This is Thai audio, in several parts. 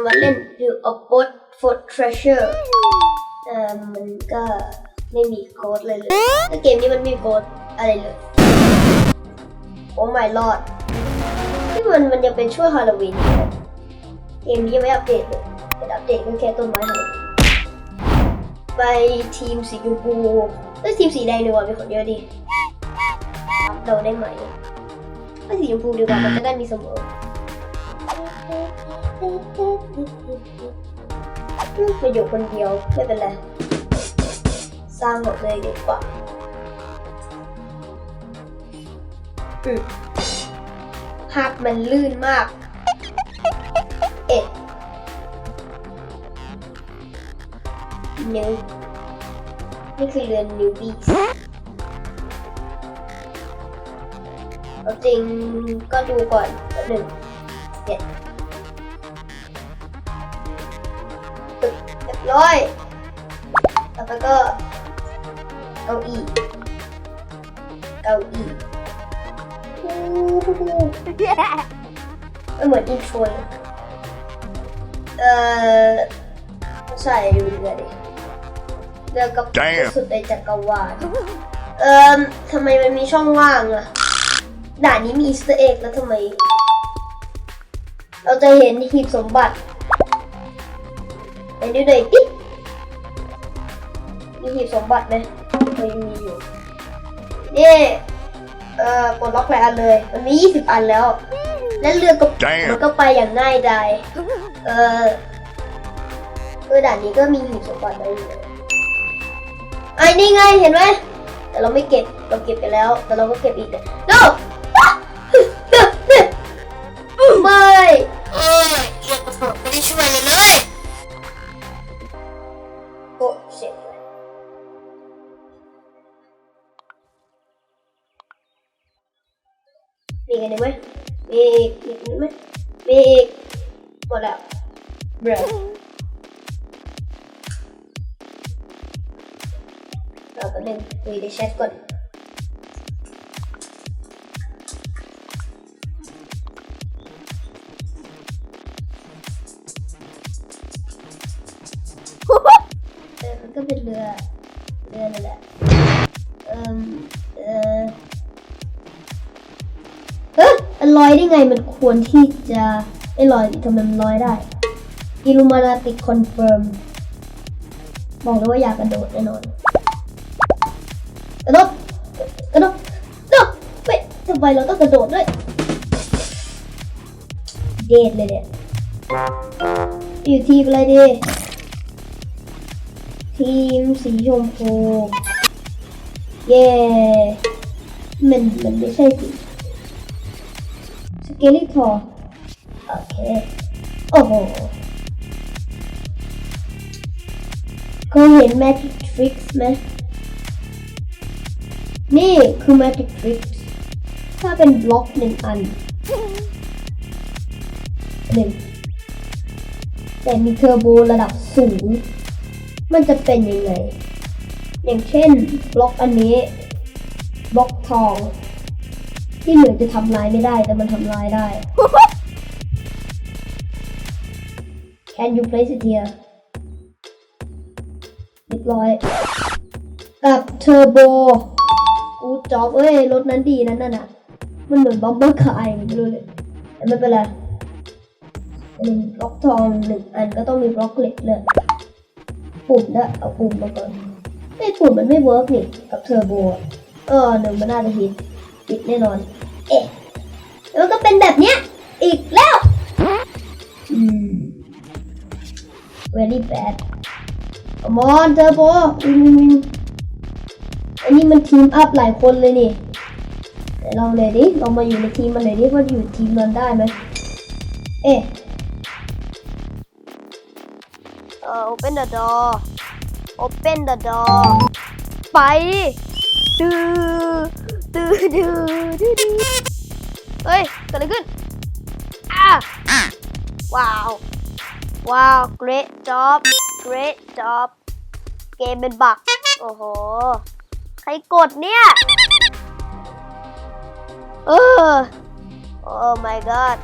จะมาเล่น Build a boat for treasure เอ่อมันก็ไม่มีโค้ดเลยเลยเกมนี้มันไม่มีโค้ดอะไรเลย โอ้ my lord ที่มันมันยังเป็นช่วงฮาโลวีนเกมนี้ยังไม่อัปเดตเลยเป็นอัปเดตก็แค่ต้นไม้เท่านั้นไปทีมสีชมพูเอ้ยทีมสีแดงดีกว่ามีคนเยอะดีรับเราได้ไหมไปสีชมพูดีกว่ามันจะได้มีเสมอ ไปอยู่คนเดียวไม่เป็นไร สร้างหมดเลยดีกว่าภาพมันลื่นมาก เอ็ดนิวนี่คือเรือนนิวบีเอาจริงก็ดูก่อนหนึ่ง เจ็ดตึกเรียบร้อยต่อไปก็เก้าอี้เก้าอี้ไม่เหมือนอินโทรเลยเอ่อใส่ดูดีกว่าดิเรือกับ Damn สุดในจักรวาลเอ่อทำไมมันมีช่องว่างอะด่านนี้มีอีสเตอร์เอ็กแล้วทำไม เราจะเห็นหีบสมบัติไปดูหน่อยดิมีหีบสมบัติไหมเคยมีอยู่นี่เอ่อกดล็อกหลายอันเลย มันมี 20 อันแล้ว และเรือก็ Damn มันก็ไปอย่างง่ายดายเออเออด่านนี้ก็มีหีบสมบัติไว้อยู่ไอ้นี่ไงเห็นไหมแต่เราไม่เก็บเราเก็บไปแล้ว แต่เราก็เก็บอีกเนี่ ย no ไม่เอ้ยเรียกกระโถกไม่ได้ช่วยเลยเลยโอ้เสียงมีกันไหมมีอีกมีอีกไหมมีอีกหมดแล้วเบรเราก็เล่นคุยในแชทก่อน ก็เป็นเรือ เรือนั่นแหละ เอมเออเฮ้ยลอยได้ไงมันควรที่จะไม่ลอยทำไมมันลอยได้อิลูมานาติคอนเฟิร์มบอกเลยว่าอยากกระโดดแน่นอนกระโดดกระโดดกระโดดเฮ้ยทำไมเราต้องกระโดดด้วยเดดเลยเนี่ยอยู่ทีมอะไรดี ทีมสีชมพู เย้มันมันไม่ใช่สิสเกลิทอร์โอเค โอ้โหเขาเห็น Magic Tricks ไหมนี่คือ Magic Tricks ถ้าเป็นบล็อกหนึ่งอันหนึ่งแต่มีเทอร์โบระดับสูง มันจะเป็นยังไง อย่างเช่นบล็อกอันนี้บล็อกทอง ที่เหลือจะทำลายไม่ได้แต่มันทำลายได้ Can you place it here เรียบร้อย กับเทอร์โบกูจอบเอ้ย รถนั้นดีนั่นน่ะ มันเหมือนบัมเบอร์คายไม่รู้เลยแต่ไม่เป็นไรหนึ่งบล็อกทองหนึ่งอันก็ต้องมีบล็อกเหล็กเลย ปุ่มด้เอาปุ่มมาก่อนไอ้ปุ่มมันไม่เวิร์กนี่กับเทอร์โบเออหนึ่งมันน่าจะฮิตฮิตแน่นอน เอ๊ะแล้วก็เป็นแบบเนี้ยอีกแล้วอืม very bad come on เทอร์โบวินวินวินอันนี้มันทีมอัพหลายคนเลยนี่ลองเลยดิลองมาอยู่ในทีมมันเลยดิว่าอยู่ทีมมันได้ไหมเอ๊ะ เอ่อ open the door open the door ไปดื้อดื้อดื้อดื้อดื้อเฮ้ยเกิดอะไรขึ้นอะว้าว ว้าว great job great job เกมเป็นบัก โอ้โห ใครกดเนี่ย เออโอ้ my god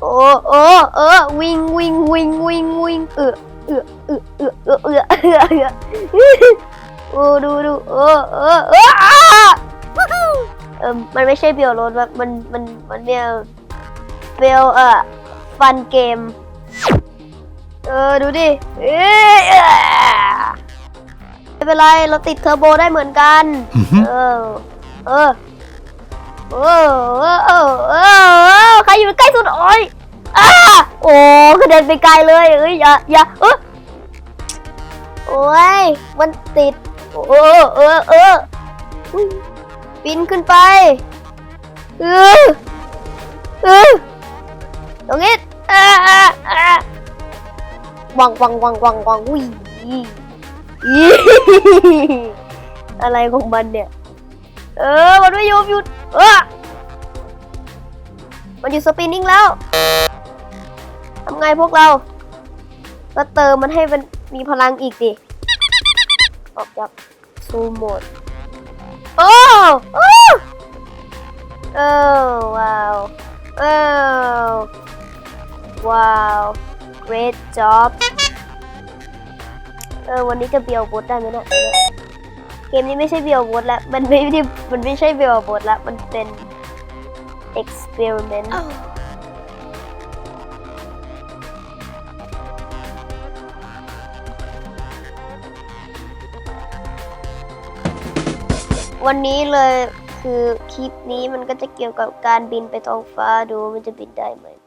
โอ้โอ้เออวิ่งวิ่งวิ่งวิ่งวิ่งเออเออเออเออเออเออเออเออโอ้ดูดูเออเออเอออ่าเออมันไม่ใช่เบลโรดมันมันมันเบลเบลเออฟันเกม เออดูดิเอ้ยเอ้ยไม่เป็นไรเราติดเทอร์โบได้เหมือนกัน เออ เออ เออ เออเออเออ ใครอยู่ใกล้สุดโอ้ยอ้าโอ้กระเด็นไปไกลเลยเอ้ยอย่าอย่าเออโอ้ยมันติดเออเออเออปีนขึ้นไปเออเออตรงนี้อ่าอ่าอ่าวังวังวังวังวังอุ้ยอีอีอะไรของมันเนี่ย เออ มันไม่ยอมหยุดเออ มันหยุดสปินนิ่งแล้วทำไงพวกเรา ก็เติมมันให้มันมีพลังอีกดิ ออกจากซูโหมด โอ้โอ้เออว้าวเออว้าว great job เออวันนี้จะเบียวบทได้ไหมเนี่ยเกมนี้ไม่ใช่เบียวบทแล้ว มันไม่ได้มันไม่ใช่เบียวบทแล้ว มันเป็น experiment วันนี้เลยคือคลิปนี้มันก็จะเกี่ยวกับการบินไปท้องฟ้าดูมันจะบินได้ไหม